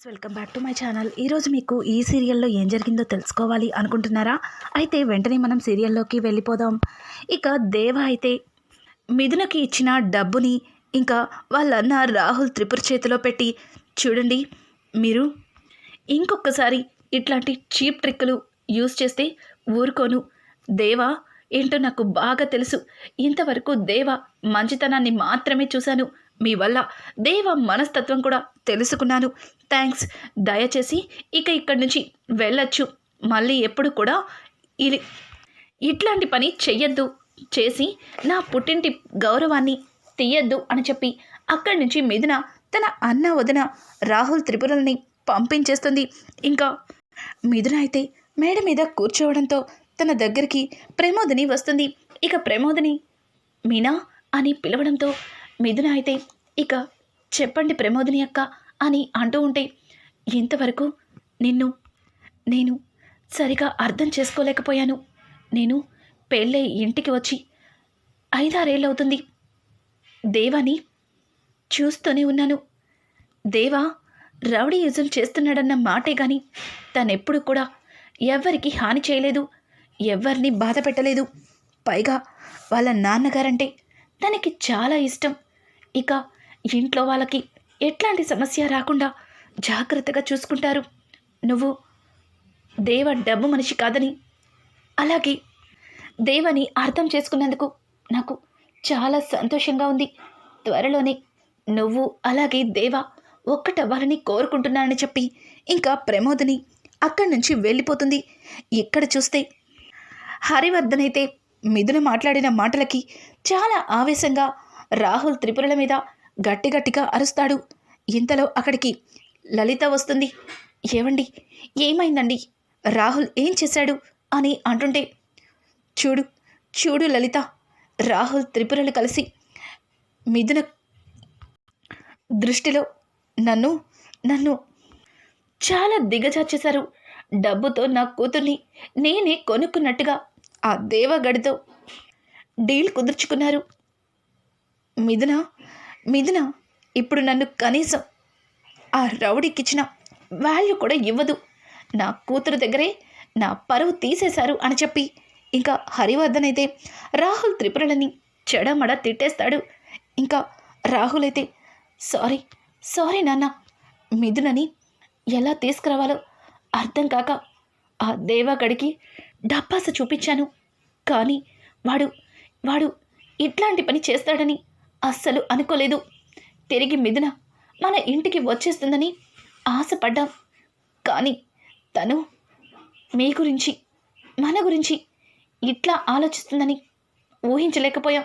Friends welcome back to my channel. ఈరోజు మీకు ఈ సీరియల్లో ఏం జరిగిందో తెలుసుకోవాలి అనుకుంటున్నారా? అయితే వెంటనే మనం సీరియల్లోకి వెళ్ళిపోదాం. ఇక దేవ అయితే మిథునకి ఇచ్చిన డబ్బుని ఇంకా వాళ్ళన్న రాహుల్ త్రిపుర చేతిలో పెట్టి చూడండి మీరు ఇంకొకసారి ఇట్లాంటి చీప్ ట్రిక్కులు యూజ్ చేస్తే ఊరుకోను. దేవా ఏంటో నాకు బాగా తెలుసు. ఇంతవరకు దేవ మంచితనాన్ని మాత్రమే చూశాను. మీ వల్ల దేవ మనస్తత్వం కూడా తెలుసుకున్నాను. థ్యాంక్స్ దయచేసి ఇక ఇక్కడి నుంచి వెళ్ళొచ్చు. మళ్ళీ ఎప్పుడు కూడా ఇది ఇట్లాంటి పని చెయ్యొద్దు. చేసి నా పుట్టింటి గౌరవాన్ని తీయద్దు అని చెప్పి అక్కడి నుంచి మిథున తన అన్న వదిన రాహుల్ త్రిపురల్ని పంపించేస్తుంది. ఇంకా మిథున అయితే మేడ మీద కూర్చోవడంతో తన దగ్గరికి ప్రమోదిని వస్తుంది. ఇక ప్రమోదిని మీనా అని పిలవడంతో మిథున అయితే ఇక చెప్పండి ప్రమోదిని అక్క అని అంటూ ఉంటే ఇంతవరకు నిన్ను నేను సరిగా అర్థం చేసుకోలేకపోయాను. నేను పెళ్ళై ఇంటికి వచ్చి ఐదారేళ్ళవుతుంది. దేవాని చూస్తూనే ఉన్నాను. దేవా రౌడీయుజం చేస్తున్నాడన్న మాటే గాని తనెప్పుడు కూడా ఎవ్వరికి హాని చేయలేదు. ఎవ్వరిని బాధ పెట్టలేదు. పైగా వాళ్ళ నాన్నగారంటే తనకి చాలా ఇష్టం. ఇక ఇంట్లో వాళ్ళకి ఎట్లాంటి సమస్య రాకుండా జాగ్రత్తగా చూసుకుంటారు. నువ్వు దేవ డబ్బు మనిషి కాదని. అలాగే దేవని అర్థం చేసుకున్నందుకు నాకు చాలా సంతోషంగా ఉంది. త్వరలోనే నువ్వు అలాగే దేవ ఒక్కటవ్వాలని కోరుకుంటున్నానని చెప్పి ఇంకా ప్రమోదని అక్కడి నుంచి వెళ్ళిపోతుంది. ఇక్కడ చూస్తే హరివర్ధన్ అయితే మిథున మాట్లాడిన మాటలకి చాలా ఆవేశంగా రాహుల్ త్రిపురల మీద గట్టి గట్టిగా అరుస్తాడు. ఇంతలో అక్కడికి లలిత వస్తుంది. ఏమండి ఏమైందండి? రాహుల్ ఏం చేశాడు? అని అంటుంటే చూడు చూడు లలిత. రాహుల్ త్రిపురలు కలిసి మిథున దృష్టిలో నన్ను నన్ను చాలా దిగజార్చేశారు. డబ్బుతో నా కూతుర్ని నేనే కొనుక్కున్నట్టుగా ఆ దేవగడితో డీల్ కుదుర్చుకున్నారు. మిథున మిథున ఇప్పుడు నన్ను కనీసం ఆ రౌడీకిచ్చిన వాల్యూ కూడా ఇవ్వదు. నా కూతురు దగ్గరే నా పరువు తీసేశారు అని చెప్పి ఇంకా హరివర్ధన్ అయితే రాహుల్ త్రిపురలని చెడమడ తిట్టేస్తాడు. ఇంకా రాహుల్ అయితే సారీ సారీ నాన్న మిథునని ఎలా తీసుకురావాలో అర్థం కాక ఆ దేవాగడికి డబ్బాస చూపించాను. కానీ వాడు వాడు ఇట్లాంటి పని చేస్తాడని అస్సలు అనుకోలేదు. తిరిగి మిథున మన ఇంటికి వచ్చేస్తుందని ఆశపడ్డాం. కానీ తను మీ గురించి మన గురించి ఇట్లా ఆలోచిస్తుందని ఊహించలేకపోయాం.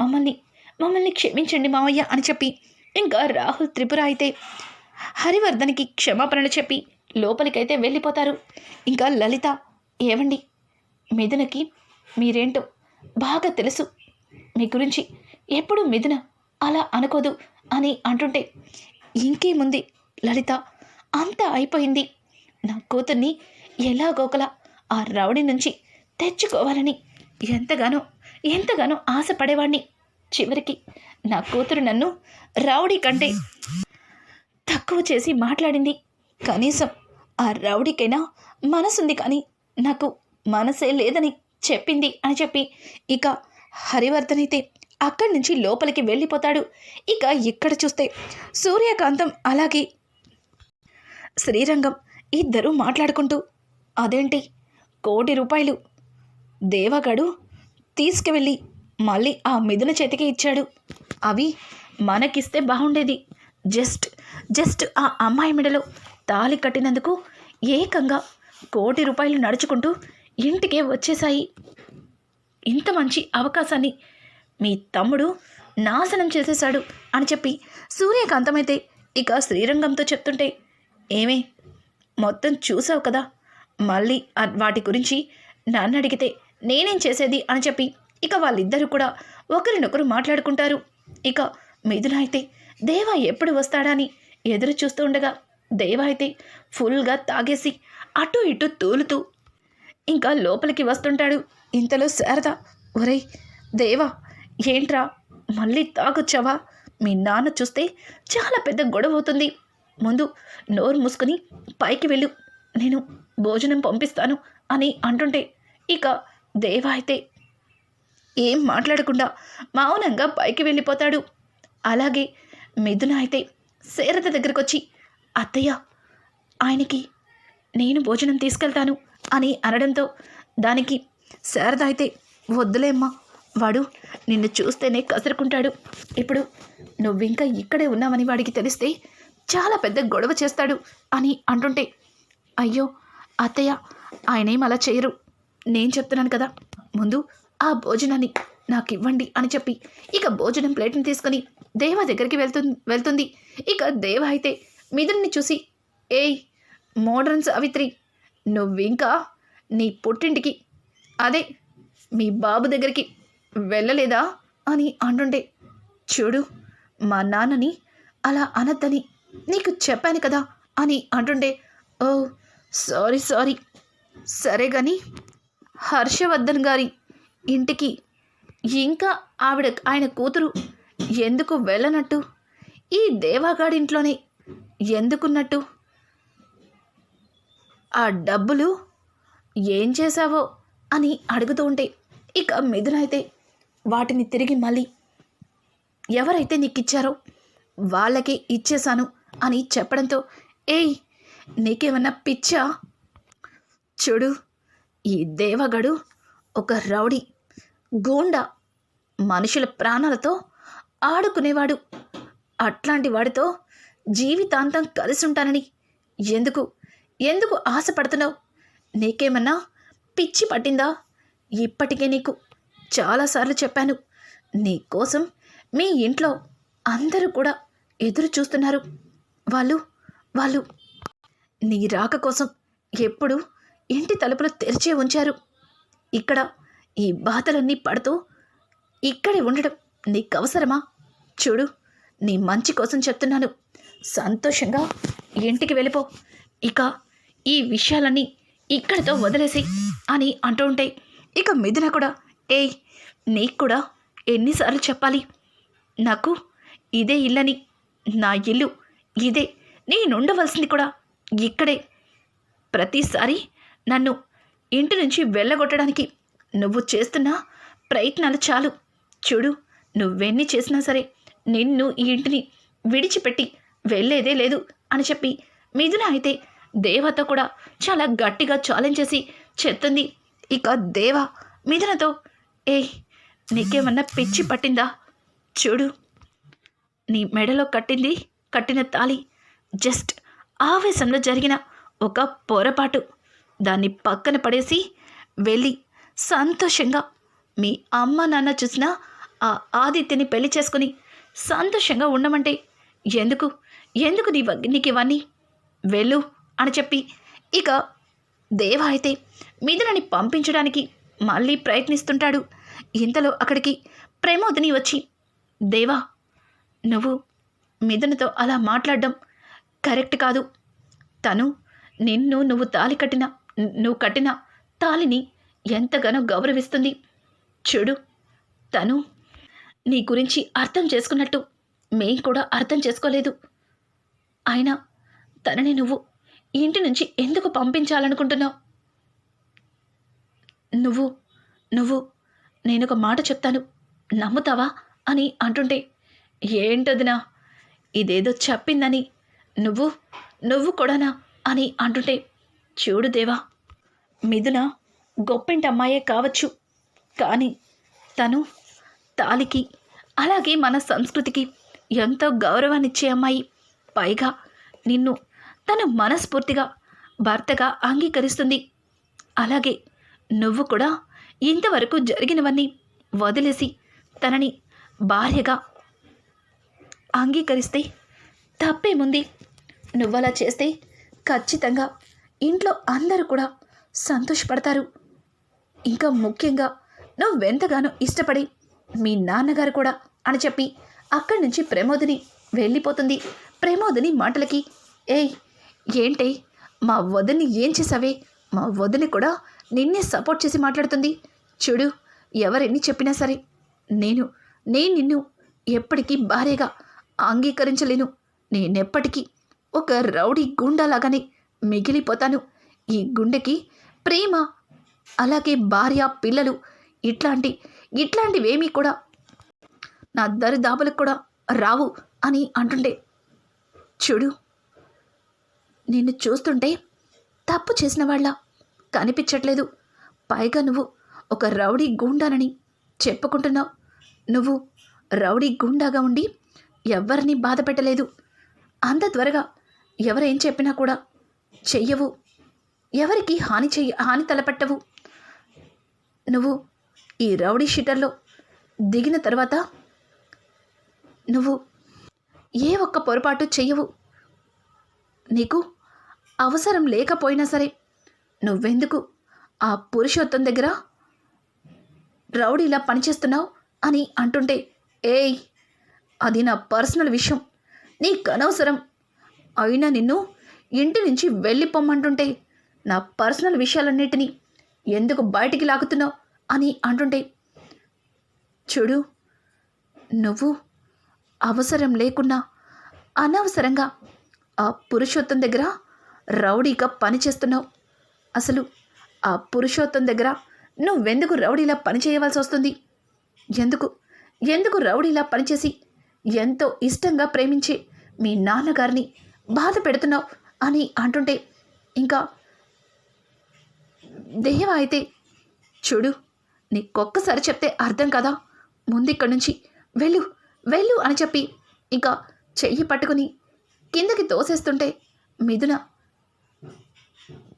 మమ్మల్ని మమ్మల్ని క్షమించండి మావయ్య అని చెప్పి ఇంకా రాహుల్ త్రిపుర అయితే హరివర్ధన్కి క్షమాపణలు చెప్పి లోపలికైతే వెళ్ళిపోతారు. ఇంకా లలిత ఏవండి? మిథునకి మీరేంటో బాగా తెలుసు. మీ గురించి ఎప్పుడు మిథున? అలా అనుకోదు అని అంటుంటే ఇంకేముంది లలిత? అంతా అయిపోయింది. నా కూతుర్ని ఎలాగోకలా ఆ రౌడీ నుంచి తెచ్చుకోవాలని ఎంతగానో ఎంతగానో ఆశపడేవాణ్ణి. చివరికి నా కూతురు నన్ను రౌడీ కంటే తక్కువ చేసి మాట్లాడింది. కనీసం ఆ రౌడీకైనా మనసుంది కానీ నాకు మనసే లేదని చెప్పింది అని చెప్పి ఇక హరివర్ధన్ అయితే అక్కడి నుంచి లోపలికి వెళ్ళిపోతాడు. ఇక ఇక్కడ చూస్తే సూర్యకాంతం అలాగే శ్రీరంగం ఇద్దరూ మాట్లాడుకుంటూ అదేంటి? కోటి రూపాయలు. దేవగడు తీసుకువెళ్ళి మళ్ళీ ఆ మిథున చేతికి ఇచ్చాడు. అవి మనకిస్తే బాగుండేది. జస్ట్ జస్ట్ ఆ అమ్మాయి మెడలో తాళి కట్టినందుకు ఏకంగా కోటి రూపాయలు నడుచుకుంటూ ఇంటికే వచ్చేశాయి. ఇంత మంచి అవకాశాన్ని మీ తమ్ముడు నాశనం చేసేశాడు అని చెప్పి సూర్యకాంతమైతే ఇక శ్రీరంగంతో చెప్తుంటే ఏమే మొత్తం చూసావు కదా? మళ్ళీ వాటి గురించి నన్ను అడిగితే నేనేం చేసేది? అని చెప్పి ఇక వాళ్ళిద్దరూ కూడా ఒకరినొకరు మాట్లాడుకుంటారు. ఇక మిథున అయితే దేవా ఎప్పుడు వస్తాడా అని ఎదురు చూస్తూ ఉండగా దేవా అయితే ఫుల్గా తాగేసి అటు ఇటు తూలుతూ ఇంకా లోపలికి వస్తుంటాడు. ఇంతలో శారద ఒరేయ్ దేవా ఏంట్రా? మళ్ళీ తాగొచ్చావా? మీ నాన్న చూస్తే చాలా పెద్ద గొడవ అవుతుంది. ముందు నోరు మూసుకుని పైకి వెళ్ళు. నేను భోజనం పంపిస్తాను అని అంటుంటే ఇక దేవ అయితే ఏం మాట్లాడకుండా మౌనంగా పైకి వెళ్ళిపోతాడు. అలాగే మిథున అయితే శరత దగ్గరకు వచ్చి అత్తయ్య ఆయనకి నేను భోజనం తీసుకెళ్తాను అని అనడంతో దానికి శారద అయితే వద్దులేమ్మా వాడు నిన్ను చూస్తేనే కసురుకుంటాడు. ఇప్పుడు నువ్వింకా ఇక్కడే ఉన్నావని వాడికి తెలిస్తే చాలా పెద్ద గొడవ చేస్తాడు అని అంటుంటే అయ్యో అత్తయ్య ఆయనేం అలా చేయరు. నేను చెప్తున్నాను కదా ముందు ఆ భోజనాన్ని నాకు ఇవ్వండి అని చెప్పి ఇక భోజనం ప్లేట్ని తీసుకొని దేవ దగ్గరికి వెళ్తుంది వెళ్తుంది. ఇక దేవ అయితే మిథున్ని చూసి ఏయ్ మోడర్న్ సావిత్రి నువ్వింకా నీ పుట్టింటికి అదే మీ బాబు దగ్గరికి వెళ్ళలేదా అని అంటుంటే చూడు మా నాన్నని అలా అనద్దని నీకు చెప్పాను కదా అని అంటుండే ఓ సారీ సారీ. సరే కానీ హర్షవర్ధన్ గారి ఇంటికి ఇంకా ఆవిడ ఆయన కూతురు ఎందుకు వెళ్ళనట్టు? ఈ దేవాగాడింట్లోనే ఎందుకున్నట్టు? ఆ డబ్బులు ఏం చేశావో అని అడుగుతూ ఉంటే ఇక మిథునైతే వాటిని తిరిగి మళ్ళీ ఎవరైతే నీకు ఇచ్చారో వాళ్ళకి ఇచ్చేశాను అని చెప్పడంతో ఏయ్ నీకేమన్నా పిచ్చా? చూడు ఈ దేవగడు ఒక రౌడీ గూండా మనుషుల ప్రాణాలతో ఆడుకునేవాడు. అట్లాంటి వాడితో జీవితాంతం కలిసి ఉంటానని ఎందుకు ఎందుకు ఆశపడుతున్నావు? నీకేమన్నా పిచ్చి పట్టిందా? ఇప్పటికే నీకు చాలాసార్లు చెప్పాను. నీ కోసం మీ ఇంట్లో అందరూ కూడా ఎదురు చూస్తున్నారు. వాళ్ళు వాళ్ళు నీ రాక కోసం ఎప్పుడు ఇంటి తలుపులు తెరిచే ఉంచారు. ఇక్కడ ఈ బాధలన్నీ పడుతూ ఇక్కడే ఉండడం నీకు అవసరమా? చూడు నీ మంచి కోసం చెప్తున్నాను. సంతోషంగా ఇంటికి వెళ్ళిపో. ఇక ఈ విషయాలన్నీ ఇక్కడితో వదిలేసి అని అంటూ ఉంటే ఇక మిథున కూడా ఏయ్ నీకు కూడా ఎన్నిసార్లు చెప్పాలి? నాకు ఇదే ఇల్లని నా ఇల్లు ఇదే నేనుండవలసింది కూడా ఇక్కడే. ప్రతిసారి నన్ను ఇంటి నుంచి వెళ్ళగొట్టడానికి నువ్వు చేస్తున్న ప్రయత్నాలు చాలు. చూడు నువ్వెన్ని చేసినా సరే నిన్ను ఈ ఇంటిని విడిచిపెట్టి వెళ్ళేదే లేదు అని చెప్పి మిథున అయితే దేవతో కూడా చాలా గట్టిగా ఛాలెంజ్ చేసి చెప్తుంది. ఇక దేవ మిథునతో ఏ నీకేమన్నా పిచ్చి పట్టిందా? చూడు నీ మెడలో కట్టింది కట్టిన తాలి జస్ట్ ఆవేశంలో జరిగిన ఒక పొరపాటు. దాన్ని పక్కన పడేసి వెళ్ళి సంతోషంగా మీ అమ్మ నాన్న చూసిన ఆ ఆదిత్యని పెళ్ళి చేసుకుని సంతోషంగా ఉండమంటే ఎందుకు? ఎందుకు నీ నీకు ఇవన్నీ? వెళ్ళు అని చెప్పి ఇక దేవ అయితే మిథునని పంపించడానికి మళ్ళీ ప్రయత్నిస్తుంటాడు. ఇంతలో అక్కడికి ప్రేమోదిని వచ్చి దేవా నువ్వు మిథునతో అలా మాట్లాడడం కరెక్ట్ కాదు. తను నిన్ను నువ్వు తాలి కట్టిన నువ్వు కట్టిన తాలిని ఎంతగానో గౌరవిస్తుంది. చూడు తను నీ గురించి అర్థం చేసుకున్నట్టు మేం కూడా అర్థం చేసుకోలేదు. అయినా తనని నువ్వు ఇంటి నుంచి ఎందుకు పంపించాలనుకుంటున్నావు? నువ్వు నువ్వు నేను ఒక మాట చెప్తాను. నమ్ముతావా? అని అంటుంటే ఏంటదినా? ఇదేదో చెప్పిందని. నువ్వు నువ్వు కూడానా? అని అంటుంటే చూడు దేవా మిథున గొప్పింటమ్మాయే కావచ్చు. కానీ తను తాలికి అలాగే మన సంస్కృతికి ఎంతో గౌరవాన్నిచ్చే అమ్మాయి. పైగా నిన్ను తను మనస్ఫూర్తిగా భర్తగా అంగీకరిస్తుంది. అలాగే నువ్వు కూడా ఇంతవరకు జరిగినవన్నీ వదిలేసి తనని భార్యగా అంగీకరిస్తే తప్పేముంది నువ్వలా చేస్తే ఖచ్చితంగా ఇంట్లో అందరూ కూడా సంతోషపడతారు. ఇంకా ముఖ్యంగా నువ్వెంతగానో ఇష్టపడి మీ నాన్నగారు కూడా అని చెప్పి అక్కడి నుంచి ప్రమోదిని వెళ్ళిపోతుంది. ప్రమోదిని మాటలకి ఏయ్ ఏంటే? మా వదిని ఏం చేసావే? మా వదిని కూడా నిన్నే సపోర్ట్ చేసి మాట్లాడుతుంది. చూడు ఎవరెన్ని చెప్పినా సరే నేను నేను నిన్ను ఎప్పటికీ భార్యగా అంగీకరించలేను. నేనెప్పటికీ ఒక రౌడీ గుండాలాగానే మిగిలిపోతాను. ఈ గుండెకి ప్రేమ అలాగే భార్య పిల్లలు ఇట్లాంటి ఇట్లాంటివేమీ కూడా నా దరిదాపులకు కూడా రావు అని అంటుండే. చూడు నిన్ను చూస్తుంటే తప్పు చేసిన వాళ్ళ కనిపించట్లేదు. పైగా నువ్వు ఒక రౌడీ గూండానని చెప్పుకుంటున్నావు. నువ్వు రౌడీ గూండాగా ఉండి ఎవరిని బాధ పెట్టలేదు. అంత త్వరగా ఎవరేం చెప్పినా కూడా చెయ్యవు. ఎవరికి హాని చెయ్య హాని తలపెట్టవు. నువ్వు ఈ రౌడీ షీటర్లో దిగిన తర్వాత నువ్వు ఏ ఒక్క పొరపాటు చెయ్యవు. నీకు అవసరం లేకపోయినా సరే నువ్వెందుకు? ఆ పురుషోత్తం దగ్గర రౌడీలా పనిచేస్తున్నావు అని అంటుంటే ఏయ్ అది నా పర్సనల్ విషయం. నీకు అనవసరం అయినా నిన్ను ఇంటి నుంచి వెళ్ళిపోమ్మంటుంటే నా పర్సనల్ విషయాలన్నిటినీ ఎందుకు బయటికి లాగుతున్నావు అని అంటుంటే చూడు నువ్వు అవసరం లేకున్నా అనవసరంగా ఆ పురుషోత్తం దగ్గర రౌడీగా పనిచేస్తున్నావు. అసలు ఆ పురుషోత్తం దగ్గర నువ్వెందుకు రౌడీలా పని చేయవలసి వస్తుంది? ఎందుకు? ఎందుకు రౌడీలా పనిచేసి ఎంతో ఇష్టంగా ప్రేమించే మీ నాన్నగారిని బాధ పెడుతున్నావు అని అంటుంటే ఇంకా దేవ అయితే చూడు నీకొక్కసారి చెప్తే అర్థం కదా? ముందిక్కడి నుంచి వెళ్ళు వెళ్ళు అని చెప్పి ఇంకా చెయ్యి పట్టుకుని కిందకి తోసేస్తుంటే మిథున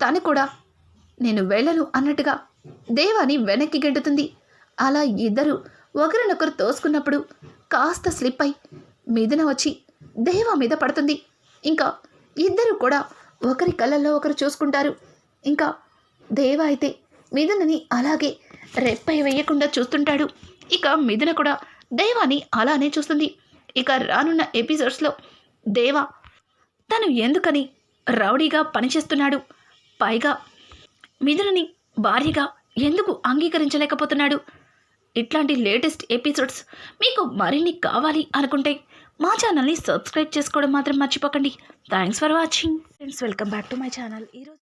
తను కూడా నేను వెళ్ళను అన్నట్టుగా దేవాని వెనక్కి గెంటుతుంది అలా ఇద్దరు ఒకరినొకరు తోసుకున్నప్పుడు కాస్త స్లిప్ అయి మిథున వచ్చి దేవా మీద పడుతుంది. ఇంకా ఇద్దరు కూడా ఒకరి కళ్ళల్లో ఒకరు చూసుకుంటారు. ఇంకా దేవ అయితే మిథునని అలాగే రెప్పై వేయకుండా చూస్తుంటాడు. ఇక మిథున కూడా దేవాని అలానే చూస్తుంది. ఇక రానున్న ఎపిసోడ్స్లో దేవా తను ఎందుకని రౌడీగా పనిచేస్తున్నాడు? పైగా మిథునని భార్యగా ఎందుకు అంగీకరించలేకపోతున్నాడు? ఇట్లాంటి లేటెస్ట్ ఎపిసోడ్స్ మీకు మరిన్ని కావాలి అనుకుంటే మా ఛానల్ని సబ్స్క్రైబ్ చేసుకోవడం మాత్రం మర్చిపోకండి. Thanks for watching. Friends welcome back to my channel ఈరోజు